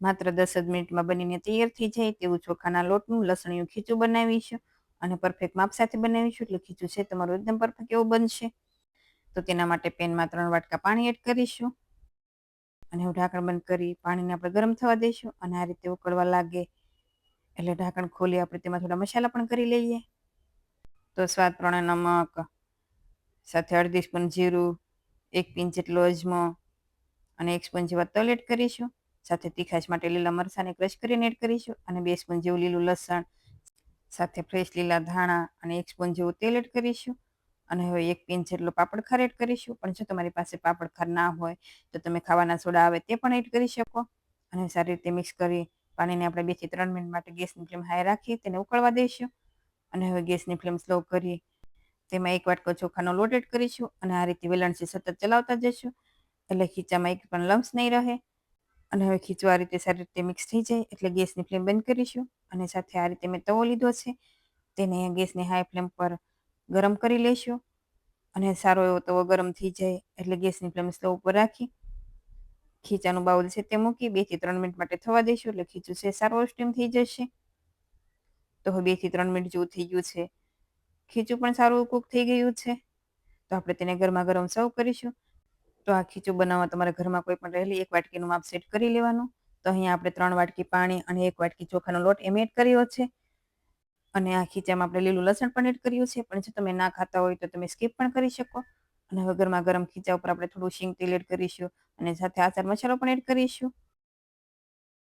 માત્ર દસ જ મિનિટમાં બનીને તૈયાર થઈ જાય તેવું ચોખાના લોટનું લસણિયું ખીચું બનાવીશું અને પરફેક્ટ માપ સાથે બનાવીશું એટલે ખીચું છે તમારું એકદમ પરફેક્ટ એવું બનશે. તો તેના માટે પેનમાં ત્રણ વાટકા પાણી એડ કરીશું. અને હું ઢાંકણ બંધ કરી પાણીને આપણે ગરમ થવા દઈશું અને આ રીતે ઉકળવા લાગે એટલે ઢાંકણ ખોલી આપણે તેમાં થોડા મસાલા પણ કરી લઈએ. તો સ્વાદ પ્રમાણે નમક, સાથે અડધી સ્પૂન જીરું, એક પિંચ જેટલો અજમો અને એક સ્પૂન જેવા તલ એડ કરીશું. સાથે તીખાશ માટે લીલા મરચાંને ક્રશ કરીને એડ કરીશું અને બે સ્પૂન જેવું લીલું લસણ, સાથે ફ્રેશ લીલા ધાણા અને એક સ્પૂન જેવું તેલ એડ કરીશું. અને હવે એક પિંચ જેટલો પાપડ ખાર એડ કરીશું. પણ જો તમારી પાસે પાપડ ખાર ના હોય, તો તમે ખાવાના સોડા આવે તે પણ એડ કરી શકો. અને સારી રીતે મિક્સ કરી પાણીને આપણે બેથી ત્રણ મિનિટ માટે ગેસની ફ્લેમ હાઈ રાખી તેને ઉકળવા દઈશું. અને હવે ગેસની ફ્લેમ સ્લો કરી તેમાં એક વાટકો ચોખાનો લોટ એડ કરીશું. અને આ રીતે વેલણથી સતત ચલાવતા જઈશું એટલે ખીચામાં એક પણ લમ્સ નહીં રહે. અને હવે ખીચું આ રીતે સારી રીતે મિક્સ થઈ જાય, એટલે ગેસની ફ્લેમ બંધ કરીશું અને સાથે આ રીતે મેં તવો લીધો છે, તેને ગેસની હાઈ ફ્લેમ પર ગરમ કરી લઈશું અને સારો એવો તવો ગરમ થઈ જાય, એટલે ગેસની ફ્લેમ સ્લો ઉપર રાખી, ખીચાનું બાઉલ છે તે મૂકી બેથી ત્રણ મિનિટ માટે થવા દઈશું, એટલે ખીચું છે સારો સ્ટીમ થઈ જશે. તો હવે બેથી ત્રણ મિનિટ જેવું થઈ ગયું છે. ખીચું પણ સારું કૂક થઈ ગયું છે. તો આપણે તેને ગરમા ગરમ સર્વ કરીશું. તો આ ખીચું બનાવવા તમારા ઘરમાં કોઈ પણ રહેલી, એક વાટકીનું માપ સેટ કરી લેવાનું. તો અહીંયા આપણે ત્રણ વાટકી પાણી અને એક વાટકી ચોખાનો લોટ એમ એડ કર્યો છે. અને આ ખીચામાં આપણે લીલું લસણ પણ એડ કર્યું છે. પણ જો તમે ના ખાતા હોય તો તમે સ્કીપ પણ કરી શકો. અને હવે ગરમા ગરમ ખીચા ઉપર આપણે થોડું શીંગ તેલ એડ કરીશું અને સાથે આચાર મસાલો પણ એડ કરીશું.